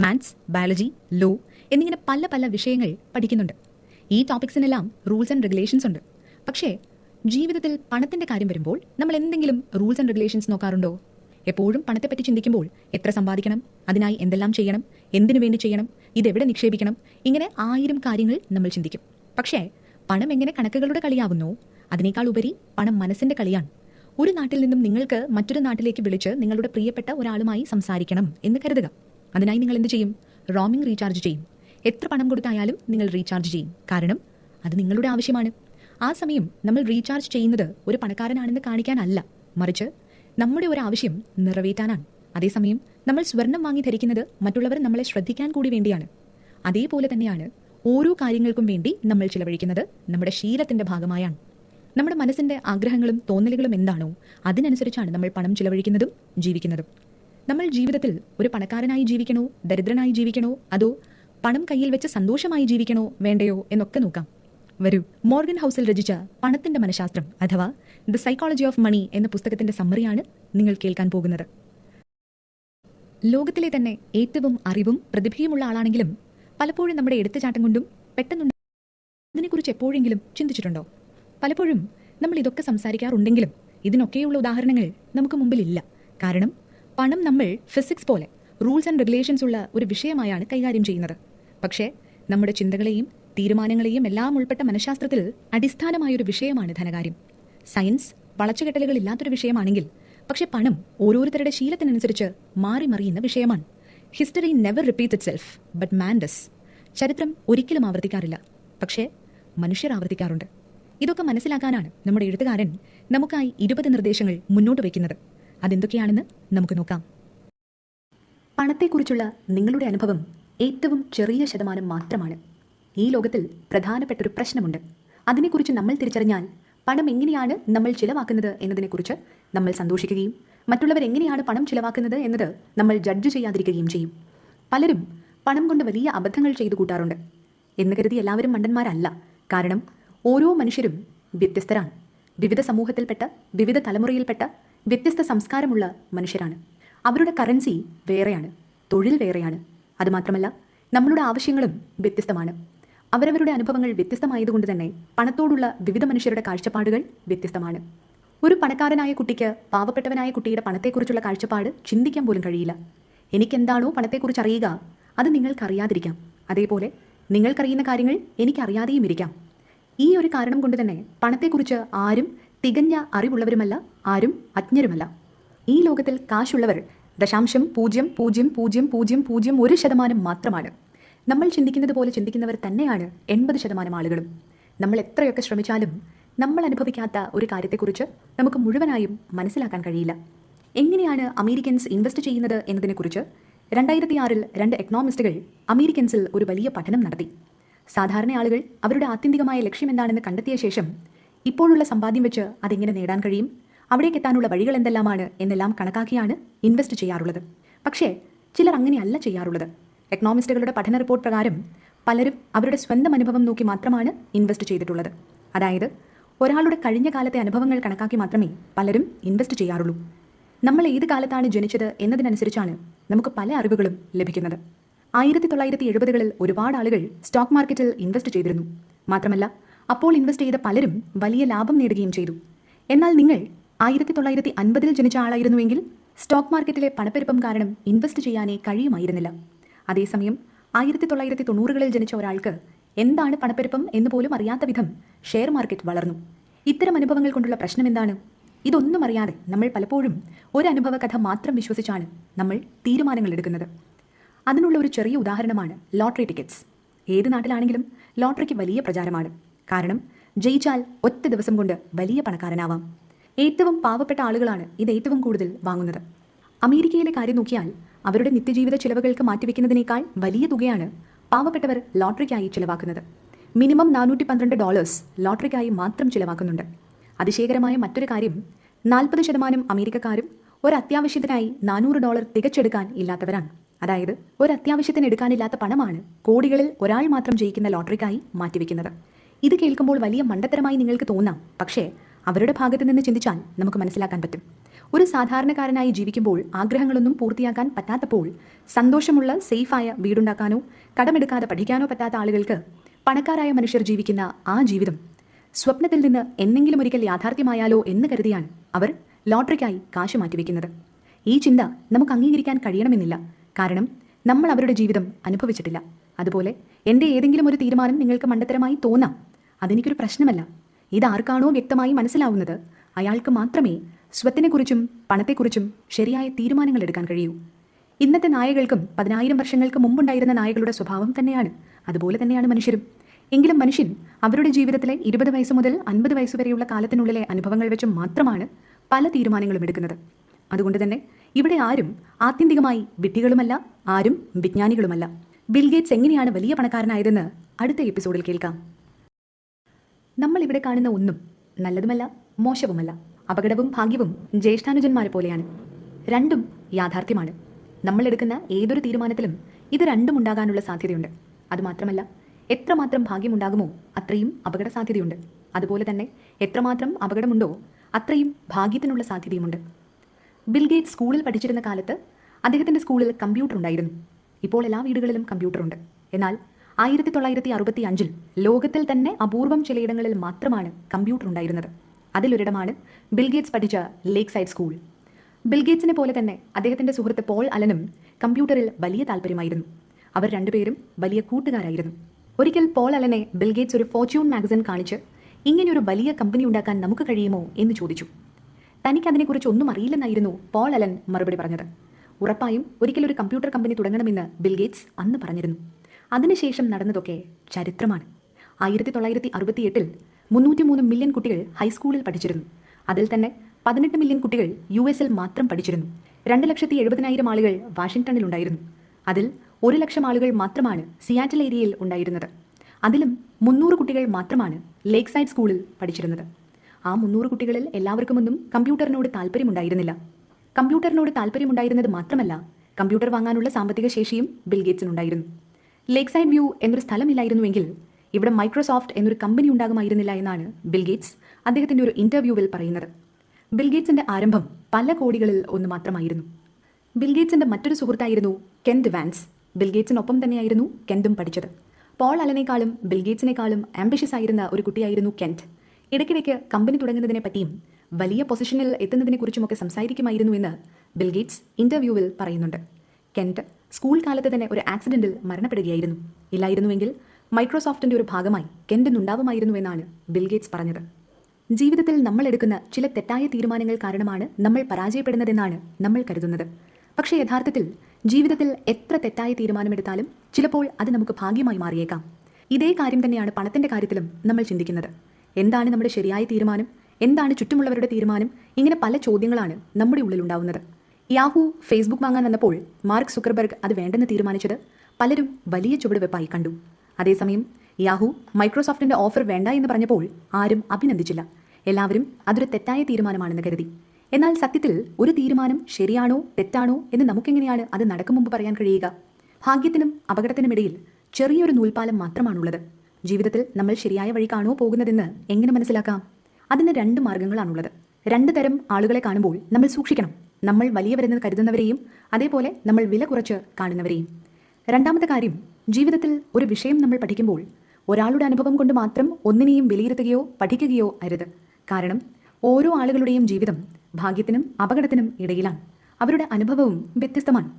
Maths biology law എന്നിങ്ങനെ പല പല വിഷയങ്ങൾ പഠിക്കുന്നുണ്ട്. ഈ ടോപ്പിക്സിനെല്ലാം റൂൾസ് ആൻഡ് റെഗുലേഷൻസ് ഉണ്ട്. പക്ഷേ ജീവിതത്തിൽ പണത്തിന്റെ കാര്യം വരുമ്പോൾ നമ്മൾ എന്തെങ്കിലും റൂൾസ് ആൻഡ് റെഗുലേഷൻസ് നോക്കാറുണ്ടോ? എപ്പോഴും പണത്തെപ്പറ്റി ചിന്തിക്കുമ്പോൾ എത്ര സമ്പാദിക്കണം അതിനായി എന്തെല്ലാം ചെയ്യണം എന്തിനു വേണ്ടി ചെയ്യണം ഇതെവിടെ നിക്ഷേപിക്കണം ഇങ്ങനെ ആയിരം കാര്യങ്ങൾ നമ്മൾ ചിന്തിക്കും. പക്ഷേ പണം എങ്ങനെ കണക്കുകളുടെ കളിയാവുന്നു അതിനേക്കാൾ ഉപരി പണം മനസ്സിന്റെ കളിയാണ്. ഒരു നാട്ടിൽ നിന്നും നിങ്ങൾക്ക് മറ്റൊരു നാട്ടിലേക്ക് വിളിച്ച് നിങ്ങളുടെ പ്രിയപ്പെട്ട ഒരാളുമായി സംസാരിക്കണം എന്ന് കരുതുക. അതിനായി നിങ്ങൾ എന്ത് ചെയ്യും? റോമിംഗ് റീചാർജ് ചെയ്യും. എത്ര പണം കൊടുത്തായാലും നിങ്ങൾ റീചാർജ് ചെയ്യും. കാരണം അത് നിങ്ങളുടെ ആവശ്യമാണ്. ആ സമയം നമ്മൾ റീചാർജ് ചെയ്യുന്നത് ഒരു പണക്കാരനാണെന്ന് കാണിക്കാനല്ല. മറിച്ച് നമ്മുടെ ഒരു ആവശ്യം നിറവേറ്റാനാണ്. അതേസമയം നമ്മൾ സ്വർണം വാങ്ങി ധരിക്കുന്നത് മറ്റുള്ളവർ നമ്മളെ ശ്രദ്ധിക്കാൻ കൂടി വേണ്ടിയാണ്. അതേപോലെ തന്നെയാണ് ഓരോ കാര്യങ്ങൾക്കും വേണ്ടി നമ്മൾ ചിലവഴിക്കുന്നത് നമ്മുടെ ശീലത്തിന്റെ ഭാഗമായാണ്. നമ്മുടെ മനസ്സിന്റെ ആഗ്രഹങ്ങളും തോന്നലുകളും എന്താണോ അതിനനുസരിച്ചാണ് നമ്മൾ പണം ചിലവഴിക്കുന്നതും ജീവിക്കുന്നതും. നമ്മൾ ജീവിതത്തിൽ ഒരു പണക്കാരനായി ജീവിക്കണോ? ദരിദ്രനായി ജീവിക്കണോ? അതോ പണം കയ്യിൽ വെച്ച് സന്തോഷമായി ജീവിക്കണോ? വേണ്ടയോ? എന്നൊക്കെ നോക്കാം. വരൂ. മോർഗൻ ഹൗസിൽ രചിച്ച പണത്തിന്റെ മനഃശാസ്ത്രം അഥവാ ദ സൈക്കോളജി ഓഫ് മണി എന്ന പുസ്തകത്തിന്റെ സമ്മറിയാണ് നിങ്ങൾ കേൾക്കാൻ പോകുന്നത്. ലോകത്തിലെ തന്നെ ഏറ്റവും അറിവും പ്രതിഭയുമുള്ള ആളാണെങ്കിലും പലപ്പോഴും നമ്മുടെ എടുത്തുചാട്ടം കൊണ്ടും പെട്ടെന്നുണ്ട് ഇതിനെക്കുറിച്ച് എപ്പോഴെങ്കിലും ചിന്തിച്ചിട്ടുണ്ടോ? പലപ്പോഴും നമ്മൾ ഇതൊക്കെ സംസാരിക്കാറുണ്ടെങ്കിലും ഇതിനൊക്കെയുള്ള ഉദാഹരണങ്ങൾ നമുക്ക് മുമ്പിലില്ല. കാരണം പണം നമ്മൾ ഫിസിക്സ് പോലെ റൂൾസ് ആൻഡ് റെഗുലേഷൻസ് ഉള്ള ഒരു വിഷയമായാണ് കൈകാര്യം ചെയ്യുന്നത്. പക്ഷേ നമ്മുടെ ചിന്തകളെയും തീരുമാനങ്ങളെയും എല്ലാം ഉൾപ്പെട്ട മനഃശാസ്ത്രത്തിൽ അടിസ്ഥാനമായൊരു വിഷയമാണ് ധനകാര്യം. സയൻസ് വളച്ചുകെട്ടലുകൾ ഇല്ലാത്തൊരു വിഷയമാണെങ്കിൽ പക്ഷെ പണം ഓരോരുത്തരുടെ ശീലത്തിനനുസരിച്ച് മാറി മറിയുന്ന വിഷയമാണ്. History never repeat itself but man does ചരിത്രം ഒരിക്കലും ആവർത്തിക്കാറില്ല പക്ഷേ മനുഷ്യർ ആവർത്തിക്കാറുണ്ട്. ഇതൊക്കെ മനസ്സിലാക്കാനാണ് നമ്മുടെ എഴുത്തുകാരൻ നമുക്കായി ഇരുപത് നിർദ്ദേശങ്ങൾ മുന്നോട്ട് വയ്ക്കുന്നത്. അതെന്തൊക്കെയാണെന്ന് നമുക്ക് നോക്കാം. പണത്തെക്കുറിച്ചുള്ള നിങ്ങളുടെ അനുഭവം ഏറ്റവും ചെറിയ ശതമാനം മാത്രമാണ്. ഈ ലോകത്തിൽ പ്രധാനപ്പെട്ട ഒരു പ്രശ്നമുണ്ട്. അതിനെക്കുറിച്ച് നമ്മൾ തിരിച്ചറിഞ്ഞാൽ പണം എങ്ങനെയാണ് നമ്മൾ ചിലവാക്കുന്നത് എന്നതിനെക്കുറിച്ച് നമ്മൾ സന്തോഷിക്കുകയും മറ്റുള്ളവർ എങ്ങനെയാണ് പണം ചിലവാക്കുന്നത് എന്നത് നമ്മൾ ജഡ്ജ് ചെയ്യാതിരിക്കുകയും ചെയ്യും. പലരും പണം കൊണ്ട് വലിയ അബദ്ധങ്ങൾ ചെയ്തു കൂട്ടാറുണ്ട്. എന്ന് കരുതി എല്ലാവരും മണ്ടന്മാരല്ല. കാരണം ഓരോ മനുഷ്യരും വ്യത്യസ്തരാണ്. വിവിധ സമൂഹത്തിൽപ്പെട്ട വിവിധ തലമുറയിൽപ്പെട്ട വ്യത്യസ്ത സംസ്കാരമുള്ള മനുഷ്യരാണ്. അവരുടെ കറൻസി വേറെയാണ് തൊഴിൽ വേറെയാണ്. അതുമാത്രമല്ല നമ്മളുടെ ആവശ്യങ്ങളും വ്യത്യസ്തമാണ്. അവരവരുടെ അനുഭവങ്ങൾ വ്യത്യസ്തമായതുകൊണ്ട് തന്നെ പണത്തോടുള്ള വിവിധ മനുഷ്യരുടെ കാഴ്ചപ്പാടുകൾ വ്യത്യസ്തമാണ്. ഒരു പണക്കാരനായ കുട്ടിക്ക് പാവപ്പെട്ടവനായ കുട്ടിയുടെ പണത്തെക്കുറിച്ചുള്ള കാഴ്ചപ്പാട് ചിന്തിക്കാൻ പോലും കഴിയില്ല. എനിക്കെന്താണോ പണത്തെക്കുറിച്ച് അറിയുക അത് നിങ്ങൾക്കറിയാതിരിക്കാം. അതേപോലെ നിങ്ങൾക്കറിയുന്ന കാര്യങ്ങൾ എനിക്കറിയാതെയും ഇരിക്കാം ഈ ഒരു കാരണം കൊണ്ട് തന്നെ പണത്തെക്കുറിച്ച് ആരും തികഞ്ഞ അറിവുള്ളവരുമല്ല ആരും അജ്ഞരുമല്ല. ഈ ലോകത്തിൽ കാശുള്ളവർ ദശാംശം പൂജ്യം പൂജ്യം പൂജ്യം പൂജ്യം പൂജ്യം ഒരു ശതമാനം മാത്രമാണ്. നമ്മൾ ചിന്തിക്കുന്നത് പോലെ ചിന്തിക്കുന്നവർ തന്നെയാണ് എൺപത് ശതമാനം ആളുകളും. നമ്മൾ എത്രയൊക്കെ ശ്രമിച്ചാലും നമ്മൾ അനുഭവിക്കാത്ത ഒരു കാര്യത്തെക്കുറിച്ച് നമുക്ക് മുഴുവനായും മനസ്സിലാക്കാൻ കഴിയില്ല. എങ്ങനെയാണ് അമേരിക്കൻസ് ഇൻവെസ്റ്റ് ചെയ്യുന്നത് എന്നതിനെക്കുറിച്ച് രണ്ടായിരത്തി ആറിൽ രണ്ട് എക്കണോമിസ്റ്റുകൾ അമേരിക്കൻസിൽ ഒരു വലിയ പഠനം നടത്തി. സാധാരണ ആളുകൾ അവരുടെ ആത്യന്തികമായ ലക്ഷ്യം എന്താണെന്ന് കണ്ടെത്തിയ ശേഷം ഇപ്പോഴുള്ള സമ്പാദ്യം വെച്ച് അതെങ്ങനെ നേടാൻ കഴിയും? അവിടേക്ക് എത്താനുള്ള വഴികൾ എന്തെല്ലാമാണ് എന്നെല്ലാം കണക്കാക്കിയാണ് ഇൻവെസ്റ്റ് ചെയ്യാറുള്ളത്. പക്ഷേ ചിലർ അങ്ങനെയല്ല ചെയ്യാറുള്ളത്. എക്കണോമിസ്റ്റുകളുടെ പഠന റിപ്പോർട്ട് പ്രകാരം പലരും അവരുടെ സ്വന്തം അനുഭവം നോക്കി മാത്രമാണ് ഇൻവെസ്റ്റ് ചെയ്തിട്ടുള്ളത്. അതായത് ഒരാളുടെ കഴിഞ്ഞ കാലത്തെ അനുഭവങ്ങൾ കണക്കാക്കി മാത്രമേ പലരും ഇൻവെസ്റ്റ് ചെയ്യാറുള്ളൂ. നമ്മൾ ഏത് കാലത്താണ് ജനിച്ചത് എന്നതിനനുസരിച്ചാണ് നമുക്ക് പല അറിവുകളും ലഭിക്കുന്നത്. ആയിരത്തി തൊള്ളായിരത്തി എഴുപതുകളിൽ ഒരുപാട് ആളുകൾ സ്റ്റോക്ക് മാർക്കറ്റിൽ ഇൻവെസ്റ്റ് ചെയ്തിരുന്നു. മാത്രമല്ല അപ്പോൾ ഇൻവെസ്റ്റ് ചെയ്ത പലരും വലിയ ലാഭം നേടുകയും ചെയ്തു. എന്നാൽ നിങ്ങൾ ആയിരത്തി തൊള്ളായിരത്തി അൻപതിൽ ജനിച്ച ആളായിരുന്നുവെങ്കിൽ സ്റ്റോക്ക് മാർക്കറ്റിലെ പണപ്പെരുപ്പം കാരണം ഇൻവെസ്റ്റ് ചെയ്യാനേ കഴിയുമായിരുന്നില്ല. അതേസമയം ആയിരത്തി തൊള്ളായിരത്തി തൊണ്ണൂറുകളിൽ ജനിച്ച ഒരാൾക്ക് എന്താണ് പണപ്പെരുപ്പം എന്ന് പോലും അറിയാത്ത വിധം ഷെയർ മാർക്കറ്റ് വളർന്നു. ഇത്തരം അനുഭവങ്ങൾ കൊണ്ടുള്ള പ്രശ്നം എന്താണ്? ഇതൊന്നും അറിയാതെ നമ്മൾ പലപ്പോഴും ഒരു അനുഭവ കഥ മാത്രം വിശ്വസിച്ചാണ് നമ്മൾ തീരുമാനങ്ങൾ എടുക്കുന്നത്. അതിനുള്ള ഒരു ചെറിയ ഉദാഹരണമാണ് ലോട്ടറി ടിക്കറ്റ്സ്. ഏത് നാട്ടിലാണെങ്കിലും ലോട്ടറിക്ക് വലിയ പ്രചാരമാണ്. കാരണം ജയിച്ചാൽ ഒറ്റ ദിവസം കൊണ്ട് വലിയ പണക്കാരനാവാം. ഏറ്റവും പാവപ്പെട്ട ആളുകളാണ് ഇത് ഏറ്റവും കൂടുതൽ വാങ്ങുന്നത്. അമേരിക്കയിലെ കാര്യം നോക്കിയാൽ അവരുടെ നിത്യജീവിത ചിലവുകൾക്ക് മാറ്റിവെക്കുന്നതിനേക്കാൾ വലിയ തുകയാണ് പാവപ്പെട്ടവർ ലോട്ടറിക്കായി ചിലവാക്കുന്നത്. മിനിമം നാനൂറ്റി പന്ത്രണ്ട് ഡോളേഴ്സ് ലോട്ടറിക്കായി മാത്രം ചിലവാക്കുന്നുണ്ട്. അതിശയകരമായ മറ്റൊരു കാര്യം നാൽപ്പത് ശതമാനം അമേരിക്കക്കാരും ഒരു അത്യാവശ്യത്തിനായി നാനൂറ് ഡോളർ തികച്ചെടുക്കാൻ ഇല്ലാത്തവരാണ്. അതായത് ഒരു അത്യാവശ്യത്തിന് എടുക്കാനില്ലാത്ത പണമാണ് കോടികളിൽ ഒരാൾ മാത്രം ജയിക്കുന്ന ലോട്ടറിക്കായി മാറ്റിവെക്കുന്നത്. ഇത് കേൾക്കുമ്പോൾ വലിയ മണ്ടത്തരമായി നിങ്ങൾക്ക് തോന്നാം. പക്ഷേ അവരുടെ ഭാഗത്ത് നിന്ന് ചിന്തിച്ചാൽ നമുക്ക് മനസ്സിലാക്കാൻ പറ്റും. ഒരു സാധാരണക്കാരനായി ജീവിക്കുമ്പോൾ ആഗ്രഹങ്ങളൊന്നും പൂർത്തിയാക്കാൻ പറ്റാത്തപ്പോൾ സന്തോഷമുള്ള സേഫായ വീടുണ്ടാക്കാനോ കടമെടുക്കാതെ പഠിക്കാനോ പറ്റാത്ത ആളുകൾക്ക് പണക്കാരായ മനുഷ്യർ ജീവിക്കുന്ന ആ ജീവിതം സ്വപ്നത്തിൽ നിന്ന് എന്നെങ്കിലും ഒരിക്കൽ യാഥാർത്ഥ്യമായാലോ എന്ന് കരുതിയാണ് അവർ ലോട്ടറിക്കായി കാശ് മാറ്റിവെക്കുന്നത്. ഈ ചിന്ത നമുക്ക് അംഗീകരിക്കാൻ കഴിയണമെന്നില്ല. കാരണം നമ്മൾ അവരുടെ ജീവിതം അനുഭവിച്ചിട്ടില്ല. അതുപോലെ എന്റെ ഏതെങ്കിലും ഒരു തീരുമാനം നിങ്ങൾക്ക് മണ്ടത്തരമായി തോന്നാം. അതെനിക്കൊരു പ്രശ്നമല്ല. ഇതാർക്കാണോ വ്യക്തമായി മനസ്സിലാവുന്നത്? അയാൾക്ക് മാത്രമേ സ്വത്തിനെക്കുറിച്ചും പണത്തെക്കുറിച്ചും ശരിയായ തീരുമാനങ്ങൾ എടുക്കാൻ കഴിയൂ. ഇന്നത്തെ നായകൾക്കും പതിനായിരം വർഷങ്ങൾക്ക് മുമ്പുണ്ടായിരുന്ന നായകളുടെ സ്വഭാവം തന്നെയാണ്. അതുപോലെ തന്നെയാണ് മനുഷ്യരും. എങ്കിലും മനുഷ്യൻ അവരുടെ ജീവിതത്തിലെ ഇരുപത് വയസ്സ് മുതൽ അൻപത് വയസ്സ് വരെയുള്ള കാലത്തിനുള്ളിലെ അനുഭവങ്ങൾ വെച്ച് മാത്രമാണ് പല തീരുമാനങ്ങളും എടുക്കുന്നത്. അതുകൊണ്ട് തന്നെ ഇവിടെ ആരും ആത്യന്തികമായി വിഡ്ഢികളുമല്ല ആരും വിജ്ഞാനികളുമല്ല. ബിൽഗേറ്റ്സ് എങ്ങനെയാണ് വലിയ പണക്കാരനായതെന്ന് അടുത്ത എപ്പിസോഡിൽ കേൾക്കാം. നമ്മൾ ഇവിടെ കാണുന്ന ഒന്നും നല്ലതുമല്ല മോശവുമല്ല. അപകടവും ഭാഗ്യവും ജ്യേഷ്ഠാനുജന്മാരെ പോലെയാണ്. രണ്ടും യാഥാർത്ഥ്യമാണ്. നമ്മൾ എടുക്കുന്ന ഏതൊരു തീരുമാനത്തിലും ഇത് രണ്ടും ഉണ്ടാകാനുള്ള സാധ്യതയുണ്ട്. അതുമാത്രമല്ല എത്രമാത്രം ഭാഗ്യമുണ്ടാകുമോ അത്രയും അപകട സാധ്യതയുണ്ട്. അതുപോലെ തന്നെ എത്രമാത്രം അപകടമുണ്ടോ അത്രയും ഭാഗ്യത്തിനുള്ള സാധ്യതയുമുണ്ട്. ബിൽഗേറ്റ് സ്കൂളിൽ പഠിച്ചിരുന്ന കാലത്ത് അദ്ദേഹത്തിന്റെ സ്കൂളിൽ കമ്പ്യൂട്ടർ ഉണ്ടായിരുന്നു. ഇപ്പോൾ എല്ലാ വീടുകളിലും കമ്പ്യൂട്ടറുണ്ട് എന്നാൽ ആയിരത്തി തൊള്ളായിരത്തി അറുപത്തി അഞ്ചിൽ ലോകത്തിൽ തന്നെ അപൂർവം ചിലയിടങ്ങളിൽ മാത്രമാണ് കമ്പ്യൂട്ടർ ഉണ്ടായിരുന്നത്. അതിലൊരിടമാണ് ബിൽഗേറ്റ്സ് പഠിച്ച ലേക്ക് സൈഡ് സ്കൂൾ ബിൽഗേറ്റ്സിനെ പോലെ തന്നെ അദ്ദേഹത്തിന്റെ സുഹൃത്ത് പോൾ അലനും കമ്പ്യൂട്ടറിൽ വലിയ താല്പര്യമായിരുന്നു. അവർ രണ്ടുപേരും വലിയ കൂട്ടുകാരായിരുന്നു. ഒരിക്കൽ പോൾ അലനെ ബിൽഗേറ്റ്സ് ഒരു ഫോർച്യൂൺ മാഗസിൻ കാണിച്ച് ഇങ്ങനെയൊരു വലിയ കമ്പനി ഉണ്ടാക്കാൻ നമുക്ക് കഴിയുമോ എന്ന് ചോദിച്ചു. തനിക്ക് അതിനെക്കുറിച്ച് ഒന്നും അറിയില്ലെന്നായിരുന്നു പോൾ അലൻ മറുപടി പറഞ്ഞത്. ഉറപ്പായും ഒരിക്കലൊരു കമ്പ്യൂട്ടർ കമ്പനി തുടങ്ങണമെന്ന് ബിൽഗേറ്റ്സ് അന്ന് പറഞ്ഞിരുന്നു. അതിനുശേഷം നടന്നതൊക്കെ ചരിത്രമാണ്. ആയിരത്തി തൊള്ളായിരത്തി അറുപത്തിയെട്ടിൽ മുന്നൂറ്റി മൂന്ന് മില്യൺ കുട്ടികൾ ഹൈസ്കൂളിൽ പഠിച്ചിരുന്നു. അതിൽ തന്നെ പതിനെട്ട് മില്യൺ കുട്ടികൾ യു എസിൽ മാത്രം പഠിച്ചിരുന്നു. രണ്ട് ലക്ഷത്തി എഴുപതിനായിരം ആളുകൾ വാഷിംഗ്ടണിലുണ്ടായിരുന്നു അതിൽ ഒരു ലക്ഷം ആളുകൾ മാത്രമാണ് സിയാറ്റൽ ഏരിയയിൽ ഉണ്ടായിരുന്നത്. അതിലും മുന്നൂറ് കുട്ടികൾ മാത്രമാണ് ലേക്ക് സൈഡ് സ്കൂളിൽ പഠിച്ചിരുന്നത്. ആ മുന്നൂറ് കുട്ടികളിൽ എല്ലാവർക്കുമൊന്നും കമ്പ്യൂട്ടറിനോട് താല്പര്യമുണ്ടായിരുന്നില്ല. കമ്പ്യൂട്ടറിനോട് താല്പര്യമുണ്ടായിരുന്നത് മാത്രമല്ല കമ്പ്യൂട്ടർ വാങ്ങാനുള്ള സാമ്പത്തിക ശേഷിയും ബിൽഗേറ്റ്സിനുണ്ടായിരുന്നു ലേക്ക് സൈഡ് വ്യൂ എന്നൊരു സ്ഥലമില്ലായിരുന്നുവെങ്കിൽ ഇവിടെ മൈക്രോസോഫ്റ്റ് എന്നൊരു കമ്പനി ഉണ്ടാകുമായിരുന്നില്ല എന്നാണ് ബിൽഗേറ്റ്സ് അദ്ദേഹത്തിന്റെ ഒരു ഇന്റർവ്യൂവിൽ പറയുന്നത്. ബിൽഗേറ്റ്സിന്റെ ആരംഭം പല കോടികളിൽ ഒന്ന് മാത്രമായിരുന്നു. ബിൽഗേറ്റ്സിന്റെ മറ്റൊരു സുഹൃത്തായിരുന്നു കെൻത് വാൻസ് ബിൽഗേറ്റ്സിനൊപ്പം തന്നെയായിരുന്നു കെൻതും പഠിച്ചത്. പോൾ അലനേക്കാളും ബിൽഗേറ്റ്സിനേക്കാളും ആംബിഷ്യസ് ആയിരുന്ന ഒരു കുട്ടിയായിരുന്നു കെന്റ് ഇടയ്ക്കിടയ്ക്ക് കമ്പനി തുടങ്ങുന്നതിനെ പറ്റിയും വലിയ പൊസിഷനിൽ എത്തുന്നതിനെക്കുറിച്ചുമൊക്കെ സംസാരിക്കുമായിരുന്നു എന്ന് ബിൽഗേറ്റ്സ് ഇന്റർവ്യൂവിൽ പറയുന്നുണ്ട്. കെന്റ് സ്കൂൾ കാലത്ത് തന്നെ ഒരു ആക്സിഡന്റിൽ മരണപ്പെടുകയായിരുന്നു. ഇല്ലായിരുന്നുവെങ്കിൽ മൈക്രോസോഫ്റ്റിന്റെ ഒരു ഭാഗമായി കെന്റ് ഉണ്ടാവുമായിരുന്നു എന്നാണ് ബിൽഗേറ്റ്സ് പറഞ്ഞത്. ജീവിതത്തിൽ നമ്മൾ എടുക്കുന്ന ചില തെറ്റായ തീരുമാനങ്ങൾ കാരണമാണ് നമ്മൾ പരാജയപ്പെടുന്നതെന്നാണ് നമ്മൾ കരുതുന്നത്. പക്ഷേ യഥാർത്ഥത്തിൽ ജീവിതത്തിൽ എത്ര തെറ്റായ തീരുമാനമെടുത്താലും ചിലപ്പോൾ അത് നമുക്ക് ഭാഗ്യമായി മാറിയേക്കാം. ഇതേ കാര്യം തന്നെയാണ് പണത്തിന്റെ കാര്യത്തിലും നമ്മൾ ചിന്തിക്കുന്നത്. എന്താണ് നമ്മുടെ ശരിയായ തീരുമാനം? എന്താണ് ചുറ്റുമുള്ളവരുടെ തീരുമാനം? ഇങ്ങനെ പല ചോദ്യങ്ങളാണ് നമ്മുടെ ഉള്ളിൽ ഉണ്ടാവുന്നത് യാഹു ഫേസ്ബുക്ക് വാങ്ങാൻ വന്നപ്പോൾ മാർക്ക് സുക്കർബർഗ് അത് വേണ്ടെന്ന് തീരുമാനിച്ചത് പലരും വലിയ ചുവടുവെപ്പായി കണ്ടു. അതേസമയം യാഹു മൈക്രോസോഫ്റ്റിന്റെ ഓഫർ വേണ്ട എന്ന് പറഞ്ഞപ്പോൾ ആരും അഭിനന്ദിച്ചില്ല. എല്ലാവരും അതൊരു തെറ്റായ തീരുമാനമാണെന്ന് കരുതി. എന്നാൽ സത്യത്തിൽ ഒരു തീരുമാനം ശരിയാണോ തെറ്റാണോ എന്ന് നമുക്കെങ്ങനെയാണ് അത് നടക്കും മുമ്പ് പറയാൻ കഴിയുക? ഭാഗ്യത്തിനും അപകടത്തിനുമിടയിൽ ചെറിയൊരു നൂൽപാലം മാത്രമാണുള്ളത്. ജീവിതത്തിൽ നമ്മൾ ശരിയായ വഴി വഴിക്കാണോ പോകുന്നതെന്ന് എങ്ങനെ മനസ്സിലാക്കാം? അതിന് രണ്ട് മാർഗങ്ങളാണുള്ളത്. രണ്ട് തരം ആളുകളെ കാണുമ്പോൾ നമ്മൾ സൂക്ഷിക്കണം. നമ്മൾ വലിയവരെന്ന് കരുതുന്നവരെയും അതേപോലെ നമ്മൾ വില കുറച്ച് കാണുന്നവരെയും. രണ്ടാമത്തെ കാര്യം ജീവിതത്തിൽ ഒരു വിഷയം നമ്മൾ പഠിക്കുമ്പോൾ ഒരാളുടെ അനുഭവം കൊണ്ട് മാത്രം ഒന്നിനെയും വിലയിരുത്തുകയോ പഠിക്കുകയോ അരുത്. കാരണം ഓരോ ആളുകളുടെയും ജീവിതം ഭാഗ്യത്തിനും അപകടത്തിനും ഇടയിലാണ്. അവരുടെ അനുഭവവും വ്യത്യസ്തമാണ്.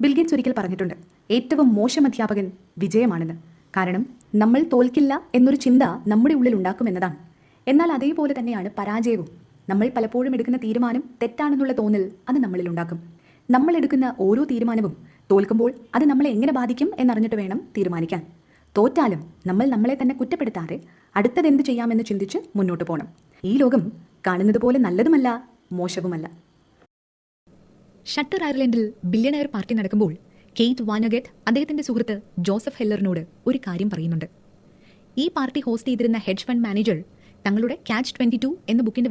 ബിൽഗേറ്റ്സ് ഒരിക്കൽ പറഞ്ഞിട്ടുണ്ട് ഏറ്റവും മോശം അധ്യാപകൻ വിജയമാണെന്ന്. കാരണം നമ്മൾ തോൽക്കില്ല എന്നൊരു ചിന്ത നമ്മുടെ ഉള്ളിൽ ഉണ്ടാക്കുമെന്നതാണ് എന്നാൽ അതേപോലെ തന്നെയാണ് പരാജയവും. നമ്മൾ പലപ്പോഴും എടുക്കുന്ന തീരുമാനം തെറ്റാണെന്നുള്ള തോന്നൽ അത് നമ്മളിൽ ഉണ്ടാക്കും. നമ്മൾ എടുക്കുന്ന ഓരോ തീരുമാനവും തോൽക്കുമ്പോൾ അത് നമ്മളെ എങ്ങനെ ബാധിക്കും എന്നറിഞ്ഞിട്ട് വേണം തീരുമാനിക്കാൻ. തോറ്റാലും നമ്മൾ നമ്മളെ തന്നെ കുറ്റപ്പെടുത്താതെ അടുത്തതെന്ത് ചെയ്യാമെന്ന് ചിന്തിച്ച് മുന്നോട്ട് പോകണം ഈ ലോകം കാണുന്നത് പോലെ നല്ലതുമല്ല മോശവുമല്ല. ഷട്ടർ അയർലൻഡിൽ ബില്യണയർ പാർട്ടി നടക്കുമ്പോൾ കെയ്റ്റ് വാനഗറ്റ് അദ്ദേഹത്തിന്റെ സുഹൃത്ത് ജോസഫ് ഹെല്ലറിനോട് ഒരു കാര്യം പറയുന്നുണ്ട്. ഈ പാർട്ടി ഹോസ്റ്റ് ചെയ്തിരുന്ന ഹെഡ്ജ് ഫണ്ട് മാനേജർ തങ്ങളുടെ ക്യാച്ച് ട്വന്റി എന്ന ബുക്കിന്റെ